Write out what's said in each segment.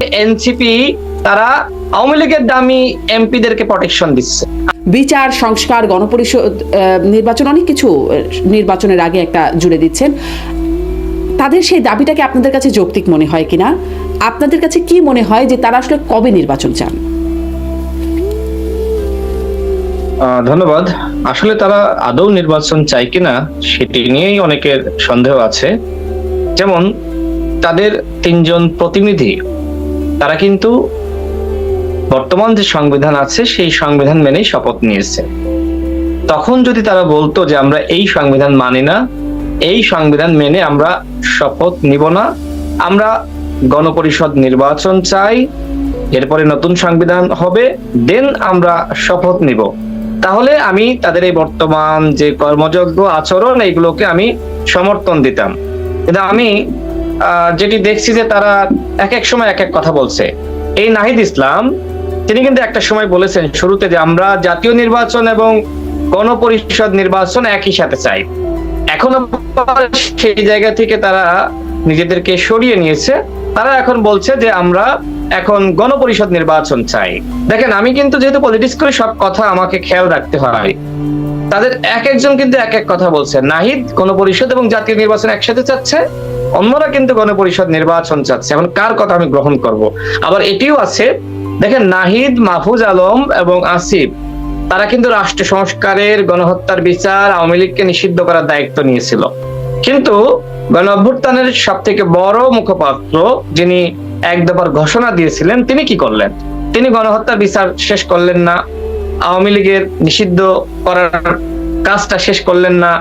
NCP তারা আওয়ামী লীগের দামি এমপিদেরকে প্রোটেকশন দিচ্ছে। বিচার সংস্কার গণপরিষদ নির্বাচন অনেক কিছু নির্বাচনের আগে একটা জুড়ে দিচ্ছেন। তাদের সেই দাবিটাকে আপনাদের কাছে যৌক্তিক মনে হয় কিনা? আপনাদের কাছে কি মনে হয় যে তারা আসলে কবে নির্বাচন চান? আহ, ধন্যবাদ। আসলে তারা আদৌ নির্বাচন চায় কিনা সেটি নিয়েই অনেকের সন্দেহ আছে। যেমন তাদের তিনজন প্রতিনিধি তারা কিন্তু বর্তমান যে সংবিধান আছে, সেই সংবিধান মেনেই শপথ নিয়েছে। তখন যদি তারা বলতো যে আমরা এই সংবিধান মানি না, এই সংবিধান মেনে আমরা শপথ নিব না, আমরা গণপরিষদ নির্বাচন চাই, এরপরে নতুন সংবিধান হবে, দেন আমরা শপথ নিব। তাহলে আমি তাদের এই বর্তমান যে কর্মযোগ্য আচরণ, এইগুলোকে আমি সমর্থন দিতাম। কিন্তু আমি যেটি দেখছি যে তারা এক এক সময় এক এক কথা বলছে। এই নাহিদ ইসলাম, তিনি কিন্তু একটা সময় বলেছেন শুরুতে যে আমরা জাতীয় নির্বাচন এবং গণপরিষদ নির্বাচন একই সাথে চাই। এখন সেই জায়গা থেকে তারা নিজেদেরকে সরিয়ে নিয়েছে। তারা এখন বলছে যে আমরা এখন গণপরিষদ নির্বাচন চাই। দেখেন, আমি কিন্তু যেহেতু পলিটিক্স করে সব কথা আমাকে খেয়াল রাখতে হয়, তাদের এক একজন কিন্তু এক এক কথা বলছে। নাহিদ গণপরিষদ এবং জাতীয় নির্বাচন একসাথে চাচ্ছে অন্যরা কিন্তু গণপরিষদ নির্বাচন চাচ্ছে। এখন কার কথা আমি গ্রহণ করব? আবার এটিও আছে। দেখেন, নাহিদ, মাহফুজ আলম এবং আসিফ, তারা কিন্তু রাষ্ট্র সংস্কারের, গণহত্যার বিচার, আওয়ামী লীগকে নিষিদ্ধ করার দায়িত্ব নিয়েছিল। কিন্তু গণ অভ্যুত্থানের সব থেকে বড় মুখপাত্র যিনি এক দফার ঘোষণা দিয়েছিলেন, তিনি কি করলেন? তিনি গণহত্যার বিচার শেষ করলেন না, আওয়ামী লীগের নিষিদ্ধ করার কাজটা শেষ করলেন না,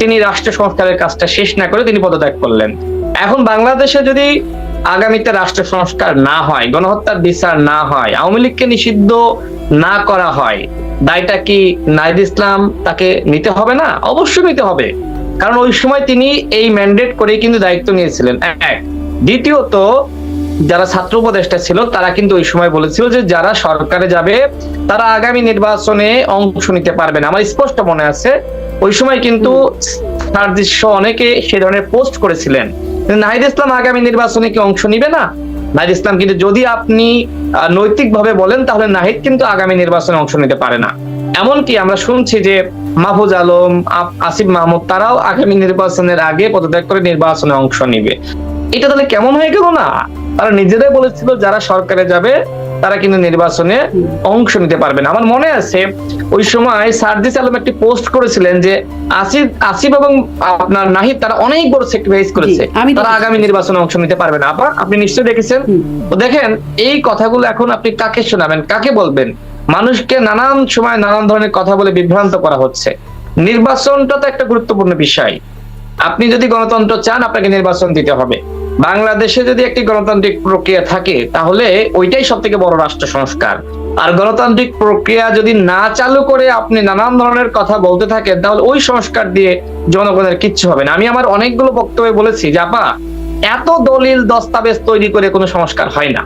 তিনি রাষ্ট্র সংস্কারের কাজটা শেষ না করে তিনি পদত্যাগ করলেন। এখন বাংলাদেশে যদি আগামীতে রাষ্ট্র সংস্কার না হয়, গণহত্যার বিচার না হয়, আওয়ামী লীগকে নিষিদ্ধ না করা হয়, দায়টা কি নাইদ ইসলাম তাকে নিতে হবে না? অবশ্যই নিতে হবে। কারণ ওই সময় তিনি এই ম্যান্ডেট করেই কিন্তু দায়িত্ব নিয়েছিলেন। এক। দ্বিতীয়ত, যারা ছাত্র উপদেষ্টা ছিল, তারা কিন্তু ওই সময় বলেছিল যে যারা সরকারে যাবে, তারা আগামী নির্বাচনে অংশ নিতে পারবে না। আমার স্পষ্ট মনে আছে, ওই সময় কিন্তু অনেকে সে ধরনের পোস্ট করেছিলেন। নাহিদ ইসলাম আগামী নির্বাচনে কি অংশ নিবে না? নাহিদ ইসলাম কিন্তু যদি আপনি নৈতিক ভাবে বলেন, তাহলে নাহিদ কিন্তু আগামী নির্বাচনে অংশ নিতে পারে না। এমনকি আমরা শুনছি যে মাহফুজ আলম আসিফ মাহমুদ, তারাও আগামী নির্বাচনের আগে পদত্যাগ করে নির্বাচনে অংশ নিবে। এটা তাহলে কেমন হয়ে গেল না? তারা নিজেরাই বলেছিল যারা সরকারে যাবে তারা কিন্তু নির্বাচনে অংশ নিতে পারবে না। আমার মনে আছে ওই সময় সার্জিস আলম একটি পোস্ট করেছিলেন যে আসিফ আসিফ এবং আপনার নাহিদ তারা অনেক বড় স্যাক্রিফাইস করেছে। তারা আগামী নির্বাচনে অংশ নিতে পারবে না। আপা আপনি নিশ্চয়ই দেখেছেন। দেখেন এই কথাগুলো এখন আপনি কাকে শোনাবেন কাকে বলবেন? মানুষকে নানান সময় নানান ধরনের কথা বলে বিভ্রান্ত করা হচ্ছে। নির্বাচনটা তো একটা গুরুত্বপূর্ণ বিষয়। আপনি যদি গণতন্ত্র চান আপনাকে নির্বাচন দিতে হবে। বাংলাদেশে যদি একটি গণতান্ত্রিক প্রক্রিয়া থাকে, তাহলে ওইটাই সব থেকে বড় রাষ্ট্র সংস্কার। আর গণতান্ত্রিক প্রক্রিয়া যদি না চালু করে আপনি নানান ধরনের কথা বলতে থাকেন, তাহলে ওই সংস্কার দিয়ে জনগণের কিচ্ছু হবে না। আমি আমার অনেকগুলো বক্তব্যে বলেছি আপা, এত দলিল দস্তাবেজ তৈরি করে কোনো সংস্কার হয় না।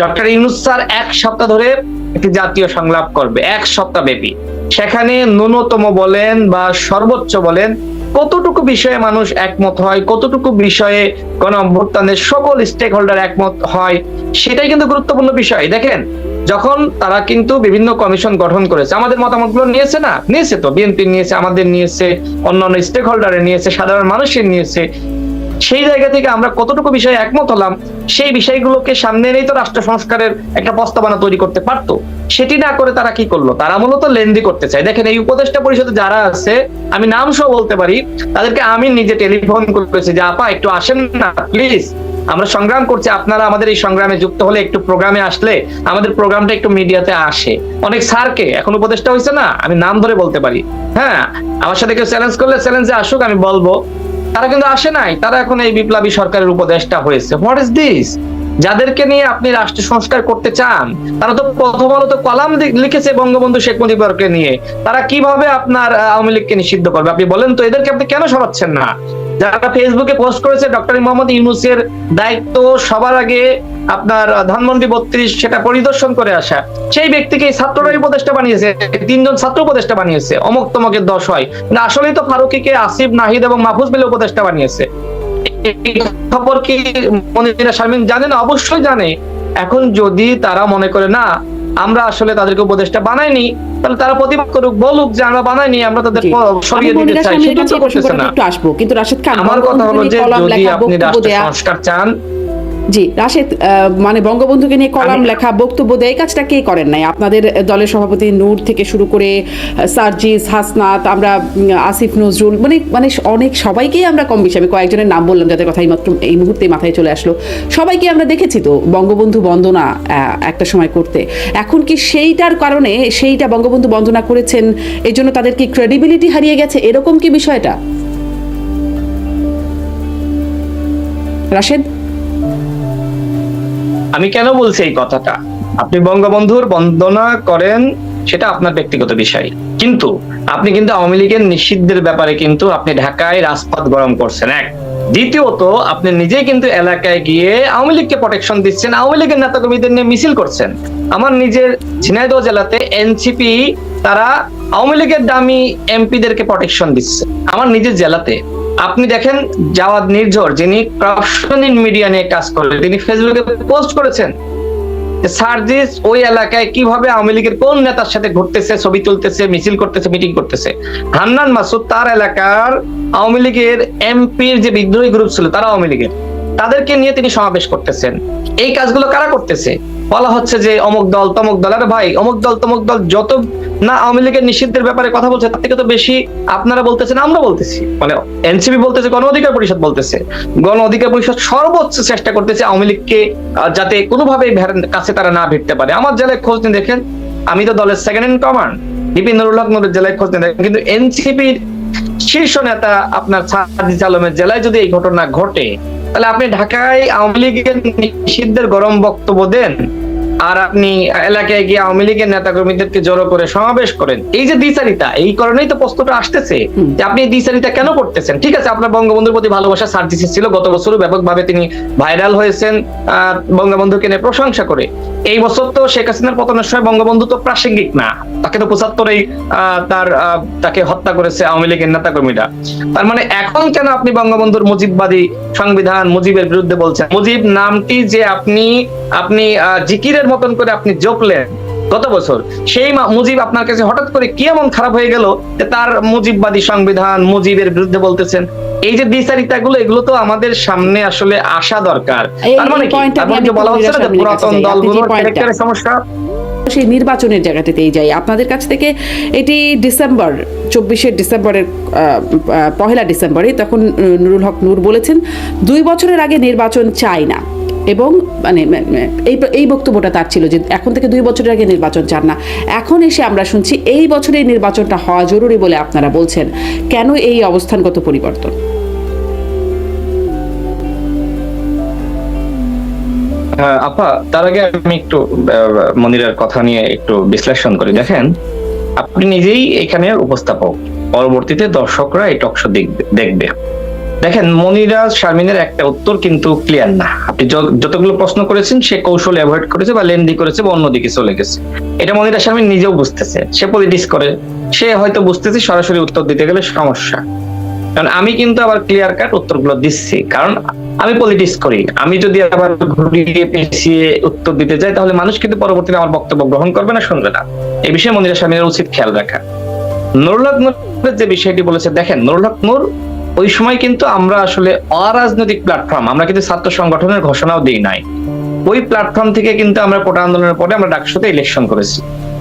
ডক্টর ইউনুস স্যার এক সপ্তাহ ধরে একটি জাতীয় সংলাপ করবে, এক সপ্তাহ ব্যাপী। সেখানে ন্যূনতম বলেন বা সর্বোচ্চ বলেন কতটুকু বিষয়ে মানুষ একমত হয়, কতটুকু বিষয়ে গণ অভ্যুত্থানের সকল স্টেক হোল্ডার একমত হয়, সেটাই কিন্তু গুরুত্বপূর্ণ বিষয়। দেখেন, যখন তারা কিন্তু বিভিন্ন কমিশন গঠন করেছে, আমাদের মতামতগুলো নিয়েছে না? নিয়েছে তো। বিএনপি নিয়েছে, আমাদের নিয়েছে, অন্যান্য স্টেক হোল্ডারে নিয়েছে, সাধারণ মানুষের নিয়েছে। সেই জায়গা থেকে আমরা কতটুকু বিষয়ে একমত হলাম, সেই বিষয়গুলোকে সামনে এনেই তো রাষ্ট্র সংস্কারের একটা প্রস্তাবনা তৈরি করতে পারতো। সেটি না করে তারা কি করল? তারা মূলত লেন্দি করতে চায়। দেখেন, এই উপদেষ্টা পরিষদে যারা আছে, আমি নাম সহ বলতে পারি, তাদেরকে আমি নিজে টেলিফোন করেছি যে, আপা, একটু আসেন না, প্লিজ। আমরা সংগ্রাম করছি, আপনারা আমাদের এই সংগ্রামে যুক্ত হলে একটু প্রোগ্রামে আসলে আমাদের প্রোগ্রামটা একটু মিডিয়াতে আসে। অনেক স্যারকে, এখন উপদেষ্টা হয়েছে না, আমি নাম ধরে বলতে পারি। হ্যাঁ আমার সাথে কেউ চ্যালেঞ্জ করলে চ্যালেঞ্জে আসুক, আমি বলব। তারা কিন্তু আসে নাই, তারা এখন এই বিপ্লবী সরকারের উপদেষ্টা হয়েছে। হোয়াট ইজ দিস যাদেরকে নিয়ে আপনি রাষ্ট্র সংস্কার করতে চান, তারা তো প্রথম আলো তো কলাম লিখেছে বঙ্গবন্ধু শেখ মুজিবুরকে নিয়ে। তারা কীভাবে আপনার আওয়ামী লীগকে নিষিদ্ধ করবে? আপনি বলেন তো, এদেরকে আপনি কেন সরাচ্ছেন না? যারা ফেসবুকে পোস্ট করেছে, ডক্টর মোহাম্মদ ইউনুসের দায়িত্ব সবার আগে আপনার ধানমন্ডি বত্রিশ, সেটা পরিদর্শন করে আসা। সেই ব্যক্তিকে ছাত্ররাই উপদেষ্টা বানিয়েছে, তিনজন ছাত্র উপদেষ্টা বানিয়েছে অমুক তমকের দশ হয়। আসলেই তো ফারুকিকে আসিফ, নাহিদ এবং মাহফুজ মিলে উপদেষ্টা বানিয়েছে। মনিরা শারমিন জানে না? অবশ্যই জানে। এখন যদি তারা মনে করে না আমরা আসলে তাদেরকে উপদেশটা বানাইনি তাহলে তারা প্রতিবাদ করুক বলুক যে আমরা বানাইনি আমরা তাদের সরিয়ে দিতে চাই। সেটা তো করতেছে না। কিন্তু রাশেদ খান আমার কথা হলো যে যদি আপনি রাষ্ট্র সংস্কার চান জি রাশেদ মানে বঙ্গবন্ধুকে নিয়ে কলাম লেখা বক্তব্য দেয়। কাজটা কে করেন নাই? আপনাদের দলের সভাপতি নূর থেকে শুরু করে সার্জিস হাসনাত আমরা আসিফ নজরুল মানে মানে অনেক সবাইকেই আমরা কম বেশি আমি কয়েকজনের নাম বললাম যাদের কথা এইমাত্র এই মুহূর্তে মাথায় চলে আসলো। সবাইকে আমরা দেখেছি তো বঙ্গবন্ধু বন্দনা একটা সময় করতে। এখন কি সেইটার কারণে সেইটা বঙ্গবন্ধু বন্দনা করেছেন এই জন্য তাদের কি ক্রেডিবিলিটি হারিয়ে গেছে? এরকম কি বিষয়টা? রাশেদ? আমি কেন বলছি এই কথাটা? আপনি বঙ্গবন্ধুর বন্দনা করেন, সেটা আপনার ব্যক্তিগত বিষয়। কিন্তু আপনি কিন্তু আওয়ামী লীগের নিষিদ্ধের ব্যাপারে কিন্তু আপনি ঢাকায় রাজপথ গরম করছেন, এক। দ্বিতীয়ত, আপনি নিজেই কিন্তু এলাকায় গিয়ে আওয়ামী লীগকে প্রোটেকশন দিচ্ছেন, আওয়ামী লীগের নেতা কর্মীদের নিয়ে মিছিল করছেন। আমার নিজের ঝিনাইদহ জেলাতে এনসিপি, তারা আওয়ামী লীগের দামি এমপিদেরকে প্রোটেকশন দিচ্ছে। আমার নিজের জেলাতে আপনি দেখেন জাওয়াদ নির্ঝর, যিনি ক্রাপশন ইন মিডিয়া নিয়ে কাজ করেন, তিনি ফেসবুকে পোস্ট করেছেন সার্জিস ওই এলাকায় কীভাবে আওয়ামী লীগের কোন নেতার সাথে ঘুরতেছে, ছবি তুলতেছে, মিছিল করতেছে মিটিং করতেছে? হান্নান মাসুদ তার এলাকার আওয়ামী লীগের এমপির যে বিদ্রোহী গ্রুপ ছিল তারা আওয়ামী লীগের। তাদেরকে নিয়ে তিনি সমাবেশ করতেছেন। এই কাজগুলো কারা করতেছে? বলা হচ্ছে যে, অমুক দল, তমুক দল। আরে ভাই, অমুক দল, তমুক দল, যত না, আওয়ামী লীগের নিষিদ্ধের ব্যাপারে কথা বলছে, তার থেকে তো বেশি আপনারা বলতেছেন, আমরা বলতেছি। মানে এনসিপি বলতেছে, গণ অধিকার পরিষদ বলতেছে। গণ অধিকার পরিষদ সর্বোচ্চ চেষ্টা করতেছে আওয়ামী লীগকে যাতে কোনোভাবেই কাছে তারা না ভিড়তে পারে। আমার জেলায় খোঁজ নিয়ে দেখেন, আমি তো দলের second in command Bipin Nurul জেলায় খোঁজ নিয়ে দেখেন, কিন্তু এনসিপির শীর্ষ নেতা আপনার সাজিদ আলমের জেলায় যদি এই ঘটনা ঘটে, তাহলে আপনি ঢাকায় আওয়ামী লীগের নিষিদ্ধের গরম বক্তব্য দেন। আর আপনি এলাকায় গিয়ে আওয়ামী লীগের নেতা কর্মীদেরকে জড়ো করে সমাবেশ করেন। এই যে দ্বিচারিতা এই কারণেই তো প্রশ্নটা আসতেছে যে আপনি এই দ্বিচারিতা কেন করতেছেন? ঠিক আছে আপনার বঙ্গবন্ধুর প্রতি ভালোবাসা সার্জিসি ছিল গত বছরও ব্যাপকভাবে তিনি ভাইরাল হয়েছেন আহ, বঙ্গবন্ধুকে নিয়ে প্রশংসা করে। এই বছর তো শেখ হাসিনার পতনের সময় বঙ্গবন্ধু তো প্রাসঙ্গিক না। তাকে তো পঁচাত্তরেই তার তাকে হত্যা করেছে আওয়ামী লীগের নেতা কর্মীরা তার মানে এখন কেন আপনি বঙ্গবন্ধুর মুজিববাদী সংবিধান মুজিবের বিরুদ্ধে বলছেন? মুজিব, নামটি যে আপনি আপনি জিকিরের মতন করে আপনি জপলেন গত বছর। সেই মুজিব আপনার কাছে হঠাৎ করে কি এমন খারাপ হয়ে গেল যে তার মুজিববাদী সংবিধান মুজিবের বিরুদ্ধে বলতেছেন? এই যে দ্বিচারিতা গুলো এগুলো তো আমাদের সামনে আসলে আসা দরকার। তার মানে কি? তার মানে যে বলা হচ্ছে না যে পুরাতন দলগুলোর ক্যারেক্টারের সমস্যা? সেই নির্বাচনের জায়গাটাতেই যাই আপনাদের কাছ থেকে এটি ডিসেম্বর চব্বিশে ডিসেম্বরের পহেলা ডিসেম্বরে তখন নুরুল হক নূর বলেছেন দুই বছরের আগে নির্বাচন চাই না। এবং মানে এই এই বক্তব্যটা তার ছিল যে এখন থেকে দুই বছরের আগে নির্বাচন চান না। এখন এসে আমরা শুনছি এই বছরে নির্বাচনটা হওয়া জরুরি বলে আপনারা বলছেন। কেন এই অবস্থানগত পরিবর্তন? হ্যাঁ, আপা তার আগে আমি একটু মনিরার কথা নিয়ে একটু বিশ্লেষণ করি। দেখেন আপনি নিজেই এখানে উপস্থাপক। পরবর্তীতে দর্শকরা এই টকশো দেখবে। দেখেন মনিরা শারমিনের একটা উত্তর কিন্তু ক্লিয়ার না। আপনি যতগুলো প্রশ্ন করেছেন, সে কৌশল অ্যাভয়েড করেছে বা লেন্দি করেছে বা অন্যদিকে চলে গেছে। এটা মনিরা শারমিন নিজেও বুঝতেছে। সে পলিটিক্স করে। সে হয়তো বুঝতেছে, সরাসরি উত্তর দিতে গেলে সমস্যা। কারণ আমি কিন্তু আবার ক্লিয়ার কাট উত্তরগুলো দিচ্ছি। কারণ আমি পলিটিক্স করি। আমি যদি আবার ঘুরিয়ে পেঁচিয়ে উত্তর দিতে যাই, তাহলে মানুষ কিন্তু পরবর্তীতে আমার বক্তব্য গ্রহণ করবে না, শুনবে না। এই বিষয়ে মনিরা স্বামীর উচিত খেয়াল রাখা। নুরুল হক নূরের যে বিষয়টি বলেছে, দেখেন, নুরুল হক নূর ওই সময় কিন্তু আমরা আসলে অরাজনৈতিক প্ল্যাটফর্ম আমরা কিন্তু ছাত্র সংগঠনের ঘোষণাও দিই নাই। ওই প্ল্যাটফর্ম থেকে কিন্তু আমরা কোটা আন্দোলনের পরে আমরা ডাকসুতে ইলেকশন করেছি।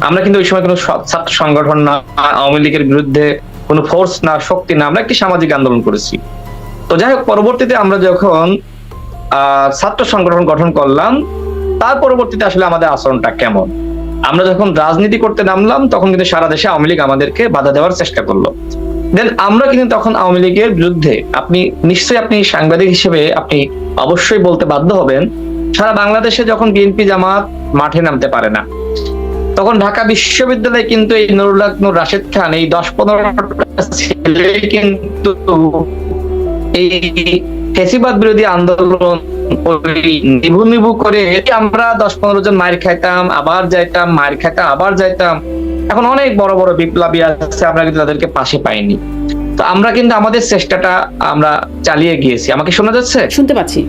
আমরা কিন্তু ওই সময় কোনো ছাত্র সংগঠন না, আওয়ামী লীগের বিরুদ্ধে কোনো ফোর্স না, শক্তি না, আমরা একটি সামাজিক আন্দোলন করেছি। তো যাই হোক, পরবর্তীতে আমরা যখন ছাত্র সংগঠন গঠন করলাম, তার পরবর্তীতে আসলে আমাদের আচরণটা কেমন? আমরা যখন রাজনীতি করতে নামলাম, তখন কিন্তু সারা দেশে আওয়ামী লীগ আমাদেরকে বাধা দেওয়ার চেষ্টা করল। দেন আমরা কিন্তু তখন আওয়ামী লীগের বিরুদ্ধে আপনি নিশ্চয়ই আপনি সাংবাদিক হিসেবে আপনি অবশ্যই বলতে বাধ্য হবেন, সারা বাংলাদেশে যখন বিএনপি জামাত মাঠে নামতে পারে না, তখন ঢাকা বিশ্ববিদ্যালয়ে কিন্তু এই নুরুল হক, নূর রাশেদ খান এই দশ পনেরোটা ছেলে কিন্তু এই ফেসিবাদ বিরোধী আন্দোলন নিভু নিভু করে আমরা দশ পনেরো জন মার খাইতাম, আবার যাইতাম মার খাইতাম, আবার যাইতাম এখন অনেক বড় বড় বিপ্লবী আছে আমরা কিন্তু তাদেরকে পাশে পাইনি। তো আমরা কিন্তু আমাদের চেষ্টাটা আমরা চালিয়ে গিয়েছি। আমাকে শোনা যাচ্ছে? শুনতে পাচ্ছি।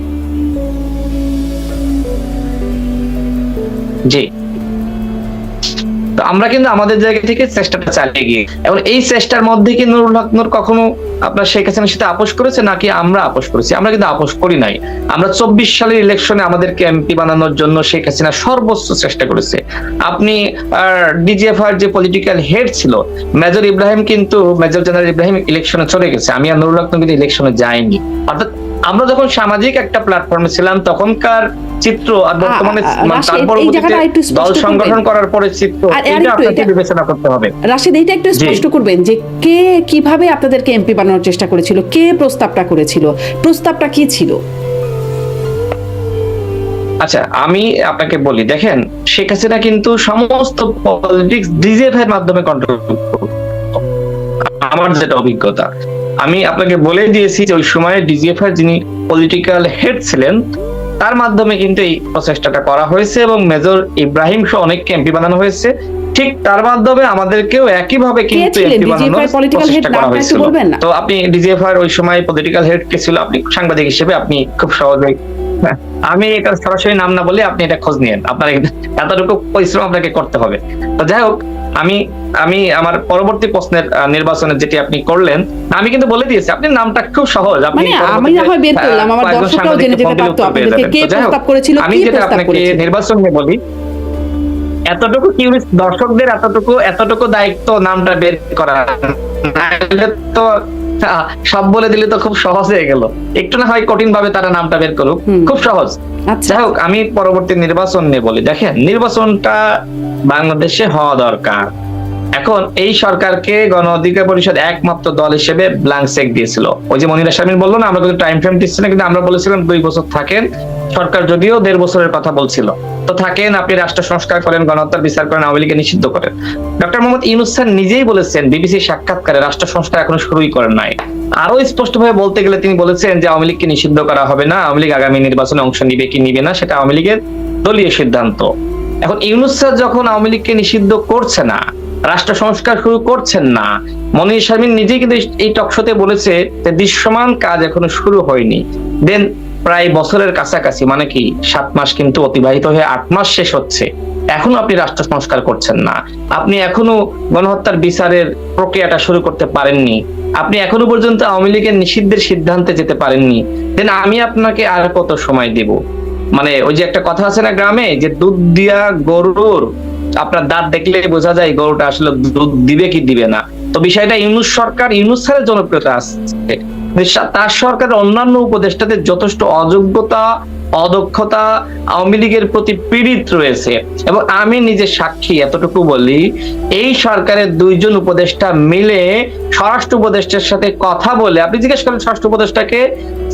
জি। তো আমরা কিন্তু আমাদের জায়গা থেকে চেষ্টাটা চালিয়ে গিয়ে। এবং এই চেষ্টার মধ্যে কি নুরুল হক নূর কখনো আপনার শেখ হাসিনার সাথে আপোষ করেছে, নাকি আমরা আপোষ করেছি? আমরা কিন্তু আপোষ করি নাই। আমরা চব্বিশ সালের ইলেকশনে আমাদেরকে এমপি বানানোর জন্য শেখ হাসিনা সর্বোচ্চ চেষ্টা করেছে। আপনি ডিজিএফআর যে পলিটিক্যাল হেড ছিল, মেজর ইব্রাহিম কিন্তু, মেজর জেনারেল ইব্রাহিম ইলেকশনে চলে গেছে। আমি আর নুরুল হক নূর কিন্তু ইলেকশনে যাইনি। অর্থাৎ আমরা যখন সামাজিক একটা প্ল্যাটফর্মে ছিলাম তখনকার চিত্র আর বর্তমানে আ- আ- মানে দল সংগঠন করার পরে চিত্র এটা আপনাকে বিবেচনা করতে হবে। রাশিদ এইটা একটু স্পষ্ট করবেন যে কে কীভাবে আপনাদেরকে এমপি বানানোর চেষ্টা করেছিল? কে প্রস্তাবটা করেছিল? প্রস্তাবটা কি ছিল? আচ্ছা আমি আপনাকে বলি দেখেন শেখ হাসিনা কিন্তু সমস্ত পলিটিক্স ডিজেফ এর মাধ্যমে কন্ট্রোল আমার যেটা অভিজ্ঞতা। আমি আপনাকে বলে দিয়েছি যে ওই সময় ডিজিএফ এর যিনি পলিটিক্যাল হেড ছিলেন তার মাধ্যমে কিন্তু এই প্রচেষ্টাটা করা হয়েছে এবং মেজর ইব্রাহিম সহ অনেককে এমপি বানানো হয়েছে। ঠিক তার মাধ্যমে আমাদেরকেও একইভাবে কিন্তু এমপি বানানোর প্রচেষ্টা করা হয়েছিল। তো আপনি ডিজিএফআর ওই সময় পলিটিক্যাল হেড কে ছিল আপনি সাংবাদিক হিসেবে আপনি খুব সহজেই হ্যাঁ, আমি এটা সরাসরি নাম না বলে আপনি এটা খোঁজ নিয়েন। আপনার এতটুকু পরিশ্রম আপনাকে করতে হবে। তো যাই হোক আমি আমি আমার পরবর্তী প্রশ্নের নির্বাচনে যেটি আপনি করলেন আমি কিন্তু বলে দিয়েছি আপনি নামটা খুব সহজ আপনি মানে আমি না হয় বের করলাম, আমার দর্শকরাও জেনে যেতে পারতো আপনাদেরকে কে প্রস্তাব করেছিল, আমি যেটা আপনাকে নির্বাচন নিয়ে বলি এতটুকু দর্শকদের এতটুকু এতটুকু দায়িত্ব নামটা বের করা তো সব বলে দিলে তো খুব সহজ হয়ে গেল। একটু না হয় কঠিন ভাবে তারা নামটা বের করুক। খুব সহজ। আচ্ছা। যাই হোক আমি পরবর্তী নির্বাচন নিয়ে বলি। দেখেন নির্বাচনটা বাংলাদেশে হওয়া দরকার। এখন এই সরকারকে গণ অধিকার পরিষদ একমাত্র দল হিসেবে ব্ল্যাঙ্ক চেক দিয়েছিল। ওই যে মনিরা শামিন বলল না, আমরা কিন্তু টাইম ফ্রেম দিচ্ছি না, কিন্তু আমরা বলেছিলাম দুই বছর থাকেন। সরকার যদিও দেড় বছরের কথা বলছিল। তো থাকেন, আপনি রাষ্ট্র সংস্কার করেন, গণহত্যার বিচার করেন, আওয়ামী লীগকে নিষিদ্ধ করেন। ডক্টর মোহাম্মদ ইউনুস স্যার নিজেই বলেছেন, বিবিসি সাক্ষাৎকারে রাষ্ট্র সংস্কার এখনও শুরুই করেন নাই। আরও স্পষ্ট ভাবে বলতে গেলে তিনি বলেছেন যে আওয়ামী লীগকে নিষিদ্ধ করা হবে না, আওয়ামী লীগ আগামী নির্বাচনে অংশ নিবে কি নিবে না, সেটা আওয়ামী লীগের দলীয় সিদ্ধান্ত। এখন ইউনুস স্যার যখন আওয়ামী লীগকে নিষিদ্ধ করছে না রাষ্ট্র সংস্কার শুরু করছেন না। মনির শারমিন নিজেই কিন্তু এই টকশোতে বলেছে যে দৃশ্যমান কাজ এখনও শুরু হয়নি। দেন প্রায় বছরের কাছাকাছি মানে কি, সাত মাস কিন্তু অতিবাহিত হয়ে আট মাস শেষ হচ্ছে। এখনও আপনি রাষ্ট্র সংস্কার করছেন না। আপনি এখনও গণহত্যার বিচারের প্রক্রিয়াটা শুরু করতে পারেননি। আপনি এখনও পর্যন্ত আওয়ামী লীগের নিষিদ্ধের সিদ্ধান্তে যেতে পারেননি। দেন আমি আপনাকে আর কত সময় দেব? মানে ওই যে একটা কথা আছে না গ্রামে, যে দুধ দিয়া গরুর আপনার দাঁত দেখলে বোঝা যায় গরুটা আসলে দুধ দিবে কি দিবে না। তো বিষয়টা ইউনুস সরকার ইউনুস স্যারের জনপ্রিয়তা আসছে তার সরকারের অন্যান্য উপদেষ্টাদের যথেষ্ট অযোগ্যতা অদক্ষতা আওয়ামী লীগের প্রতি পীড়িত রয়েছে। এবং আমি নিজে সাক্ষী এতটুকু বলি এই সরকারের দুইজন উপদেষ্টা মিলে স্বরাষ্ট্র উপদেষ্টার সাথে কথা বলে আপনি জিজ্ঞেস করেন স্বরাষ্ট্র উপদেষ্টাকে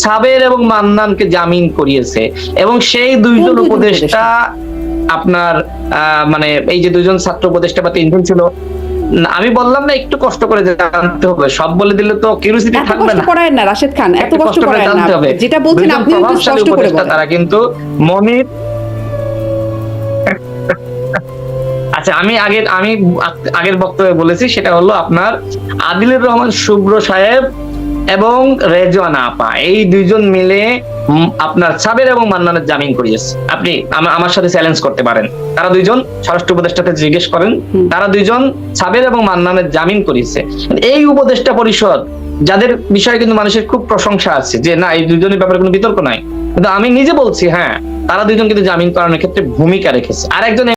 সাবের এবং মান্নানকে জামিন করিয়েছে। এবং সেই দুইজন দুইজন উপদেষ্টা? আপনার মানে এই যে দুইজন ছাত্র উপদেষ্টা বা তিনজন ছিল আমি বললাম না একটু কষ্ট করে জানতে হবে। সব বলে দিলে তো কিউরিসিটি এত থাকবে কষ্ট না। না রাশেদ খান এত কষ্ট করে জানতে হবে। যেটা বলছেন আপনি একটু স্পষ্ট করে বলেন। তারা কিন্তু মনির আচ্ছা আমি আগে আমি আগের বক্তব্যে বলেছি সেটা হলো আপনার আদিলুর রহমান শুভ্র সাহেব এবং রেজওয়ানা আপা এই দুইজন মিলে আপনার সাবের এবং মান্নানের জামিন করিয়েছে। আপনি আমার সাথে চ্যালেঞ্জ করতে পারেন। তারা দুইজন স্বরাষ্ট্র উপদেষ্টাকে জিজ্ঞেস করেন তারা দুইজন সাবের এবং মান্নানের জামিন করিয়েছে। এই উপদেষ্টা পরিষদ যাদের বিষয়ে কিন্তু মানুষের খুব প্রশংসা আছে যে না এই দুজনের ব্যাপারে কোনো বিতর্ক নাই। কিন্তু আমি নিজে বলছি হ্যাঁ তারা দুইজন কিন্তু জামিন করানোর ক্ষেত্রে ভূমিকা রেখেছে। আর একজন